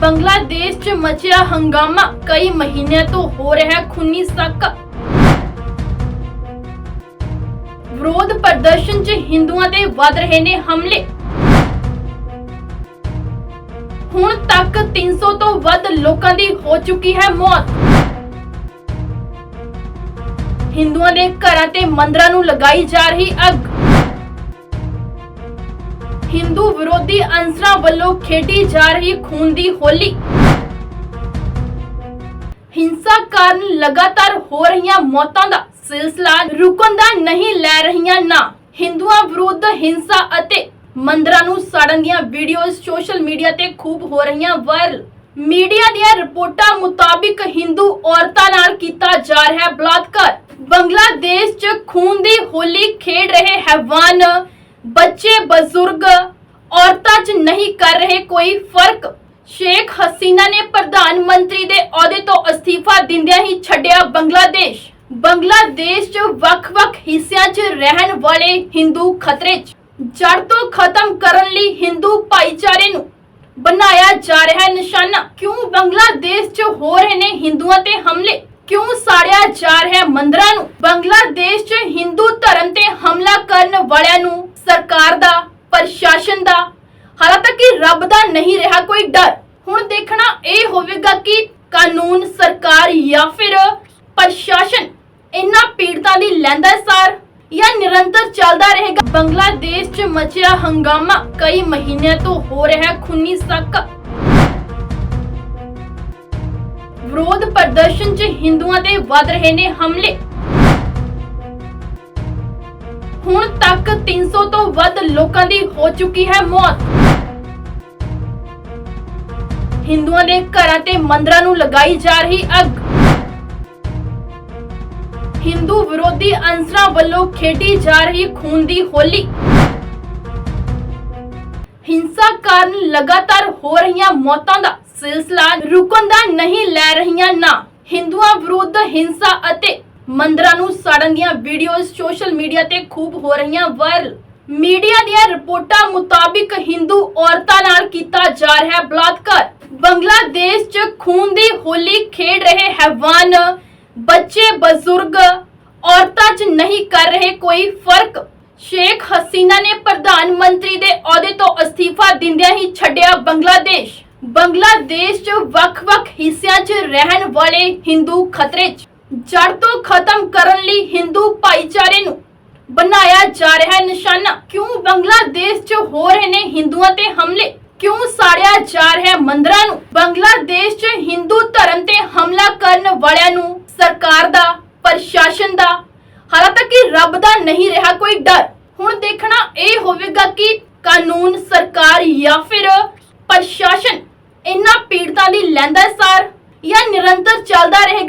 ਬੰਗਲਾਦੇਸ਼ 'ਚ ਮਚਿਆ ਹੰਗਾਮਾ ਕਈ ਮਹੀਨਿਆਂ ਤੋਂ ਹੋ ਰਿਹਾ ਖੂਨੀ ਸਾਕਾ। ਵਿਰੋਧ ਪ੍ਰਦਰਸ਼ਨ 'ਚ ਹਿੰਦੂਆਂ ਤੇ ਵੱਧ ਰਹੇ ਨੇ ਹਮਲੇ। ਹੁਣ ਤੱਕ 300 ਤੋਂ ਵੱਧ ਲੋਕਾਂ ਦੀ ਹੋ ਚੁੱਕੀ ਹੈ ਮੌਤ। ਹਿੰਦੂਆਂ ਦੇ ਘਰਾਂ ਤੇ ਮੰਦਰਾਂ ਨੂੰ ਲਗਾਈ ਜਾ ਰਹੀ ਅੱਗ। ਹਿੰਦੂ ਵਿਰੋਧੀ ਅੰਸਰਾਂ ਵੱਲੋਂ ਖੇਡੀ ਜਾ ਰਹੀ ਖੂਨ ਦੀ ਹੋਲੀ। ਹਿੰਸਾ ਕਾਰਨ ਲਗਾਤਾਰ ਹੋ ਰਹੀਆਂ ਮੌਤਾਂ ਦਾ ਸਿਲਸਿਲਾ ਰੁਕਣ ਦਾ ਨਹੀਂ ਲੈ ਰਹੀਆਂ ਨਾ। ਹਿੰਦੂਆਂ ਵਿਰੁੱਧ ਹਿੰਸਾ ਅਤੇ ਮੰਦਰਾਂ ਨੂੰ ਸਾੜਨ ਦੀਆਂ ਵੀਡੀਓਜ਼ ਸੋਸ਼ਲ ਮੀਡੀਆ ਤੇ ਖੂਬ ਹੋ ਰਹੀਆਂ ਵਾਇਰਲ। ਮੀਡੀਆ ਦੀਆਂ ਰਿਪੋਰਟਾਂ ਮੁਤਾਬਿਕ ਹਿੰਦੂ ਔਰਤਾਂ ਨਾਲ ਕੀਤਾ ਜਾ ਰਿਹਾ ਬਲਾਤਕਾਰ। ਬੰਗਲਾਦੇਸ਼ 'ਚ ਖੂਨ ਦੀ ਹੋਲੀ ਖੇਡ ਰਹੇ ਹੈਵਾਨ ਬੱਚੇ, ਬਜ਼ੁਰਗ ਔਰਤਾਂ 'ਚ ਨਹੀਂ ਕਰ ਰਹੇ ਕੋਈ ਫ਼ਰਕ। ਸ਼ੇਖ ਹਸੀਨਾ ਨੇ ਪ੍ਰਧਾਨ ਮੰਤਰੀ ਦੇ ਅਹੁਦੇ ਤੋਂ ਅਸਤੀਫਾ ਦਿੰਦਿਆਂ ਹੀ ਛੱਡਿਆ ਬੰਗਲਾਦੇਸ਼। ਬੰਗਲਾਦੇਸ਼ 'ਚ ਵੱਖ-ਵੱਖ ਹਿੱਸਿਆਂ 'ਚ ਰਹਿਣ ਵਾਲੇ ਹਿੰਦੂ ਖਤਰੇ 'ਚ। ਜੜ ਤੋਂ ਖਤਮ ਕਰਨ ਲਈ ਹਿੰਦੂ ਭਾਈਚਾਰੇ ਨੂੰ ਬਣਾਇਆ ਜਾ ਰਿਹਾ ਹੈ ਨਿਸ਼ਾਨਾ। ਕਿਉਂ ਬੰਗਲਾਦੇਸ਼ 'ਚ ਹੋ ਰਹੇ ਨੇ ਹਿੰਦੂਆਂ ਤੇ ਹਮਲੇ? ਕਿਉਂ ਸਾੜਿਆ ਜਾ ਰਿਹਾ ਹੈ ਮੰਦਰਾਂ ਨੂੰ? ਬੰਗਲਾਦੇਸ਼ 'ਚ ਹਿੰਦੂ ਧਰਮ ਤੇ ਹਮਲਾ ਕਰਨ ਵਾਲਿਆਂ ਨੂੰ ਸਰਕਾਰ ਦਾ, ਪ੍ਰਸ਼ਾਸਨ ਦਾ। ਹਾਲਾਂਕਿ ਰੱਬ ਦਾ ਨਹੀਂ ਰਿਹਾ ਕੋਈ ਡਰ। ਹੁਣ ਦੇਖਣਾ ਇਹ ਹੋਵੇਗਾ ਕਿ ਕਾਨੂੰਨ ਸਰਕਾਰ ਜਾਂ ਫਿਰ ਪ੍ਰਸ਼ਾਸਨ ਇਹਨਾਂ ਪੀੜਤਾਂ ਦੀ ਲੈਂਦਾ ਸਾਰ ਜਾਂ ਨਿਰੰਤਰ ਚੱਲਦਾ ਰਹੇਗਾ। ਬੰਗਲਾਦੇਸ਼ 'ਚ ਮਚਿਆ ਹੰਗਾਮਾ ਕਈ ਮਹੀਨਿਆਂ ਤੋਂ ਹੋ ਰਿਹਾ ਹੈ ਖੂਨੀ ਸਾਕਾ। ਵਿਰੋਧ ਪ੍ਰਦਰਸ਼ਨ 'ਚ ਹਿੰਦੂਆਂ ਤੇ ਵੱਧ ਰਹੇ ਨੇ ਹਮਲੇ। ਹੁਣ ਤੱਕ 300 ਤੋਂ ਵੱਧ ਲੋਕਾਂ ਦੀ ਹੋ ਚੁੱਕੀ ਹੈ ਮੌਤ। ਹਿੰਦੂਆਂ ਦੇ ਘਰਾਂ ਤੇ ਮੰਦਰਾਂ ਨੂੰ ਲਗਾਈ ਜਾ ਰਹੀ ਅੱਗ। ਹਿੰਦੂ ਵਿਰੋਧੀ ਅੰਸਰਾਂ ਵੱਲੋਂ ਖੇਡੀ ਜਾ ਰਹੀ ਖੂਨ ਦੀ ਹੋਲੀ। ਹਿੰਸਾ ਕਾਰਨ ਲਗਾਤਾਰ ਹੋ ਰਹੀਆਂ ਮੌਤਾਂ ਦਾ ਸਿਲਸਿਲਾ ਰੁਕਣ ਦਾ ਨਹੀਂ ਲੈ ਰਹੀਆਂ ਨਾ। ਹਿੰਦੂਆਂ ਵਿਰੁੱਧ ਹਿੰਸਾ ਅਤੇ ਮੰਦਰਾਂ ਨੂੰ ਸਾੜਨ ਦੀਆਂ ਵੀਡੀਓਜ਼ ਸੋਸ਼ਲ ਮੀਡੀਆ ਤੇ ਖੂਬ ਹੋ ਰਹੀਆਂ ਵਾਇਰਲ ਮੀਡੀਆ ਦੀਆਂ ਰਿਪੋਰਟਾਂ ਮੁਤਾਬਿਕ ਹਿੰਦੂ ਔਰਤਾਂ ਨਾਲ ਕੀਤਾ ਜਾ ਰਿਹਾ ਬਲਾਤਕਾਰ। ਬੰਗਲਾਦੇਸ਼ 'ਚ ਖੂਨ ਦੀ ਹੋਲੀ ਖੇਡ ਰਹੇ ਹੈਵਾਨ, ਬੱਚੇ, ਬਜ਼ੁਰਗ ਔਰਤਾਂ 'ਚ ਨਹੀਂ ਕਰ ਰਹੇ ਕੋਈ ਫ਼ਰਕ। ਸ਼ੇਖ ਹਸੀਨਾ ਨੇ ਪ੍ਰਧਾਨ ਮੰਤਰੀ ਦੇ ਅਹੁਦੇ ਤੋਂ ਅਸਤੀਫਾ ਦਿੰਦਿਆਂ ਹੀ ਛੱਡਿਆ ਬੰਗਲਾਦੇਸ਼ ਬੰਗਲਾਦੇਸ਼ 'ਚ ਵੱਖ-ਵੱਖ ਹਿੱਸਿਆਂ 'ਚ ਰਹਿਣ ਵਾਲੇ ਹਿੰਦੂ ਖਤਰੇ 'ਚ। ਜੜ ਤੋਂ ਖਤਮ ਕਰਨ ਲਈ ਹਿੰਦੂ ਭਾਈਚਾਰੇ ਨੂੰ ਬਣਾਇਆ ਜਾ ਰਿਹਾ ਹੈ ਨਿਸ਼ਾਨਾ। ਕਿਉਂ ਬੰਗਲਾਦੇਸ਼ 'ਚ ਹੋ ਰਹੇ ਨੇ ਹਿੰਦੂਆਂ ਤੇ ਹਮਲੇ? ਕਿਉਂ ਸਾੜਿਆ ਜਾ ਰਿਹਾ ਹੈ ਮੰਦਰਾਂ ਨੂੰ? ਬੰਗਲਾਦੇਸ਼ 'ਚ ਹਿੰਦੂ ਧਰਮ ਤੇ ਹਮਲਾ ਕਰਨ ਵਾਲਿਆਂ ਨੂੰ ਸਰਕਾਰ ਦਾ, ਪ੍ਰਸ਼ਾਸਨ ਦਾ ਹਾਲਾਂਕਿ ਰੱਬ ਦਾ ਨਹੀਂ ਰਿਹਾ ਕੋਈ ਡਰ। ਹੁਣ ਦੇਖਣਾ ਇਹ ਹੋਵੇਗਾ ਕਿ ਕਾਨੂੰਨ ਸਰਕਾਰ ਜਾਂ ਫਿਰ ਪ੍ਰਸ਼ਾਸਨ ਇਹਨਾਂ ਪੀੜਤਾਂ ਦੀ ਲੈਂਦਾ ਸਾਰ ਜਾਂ ਨਿਰੰਤਰ ਚੱਲਦਾ ਰਹੇਗਾ।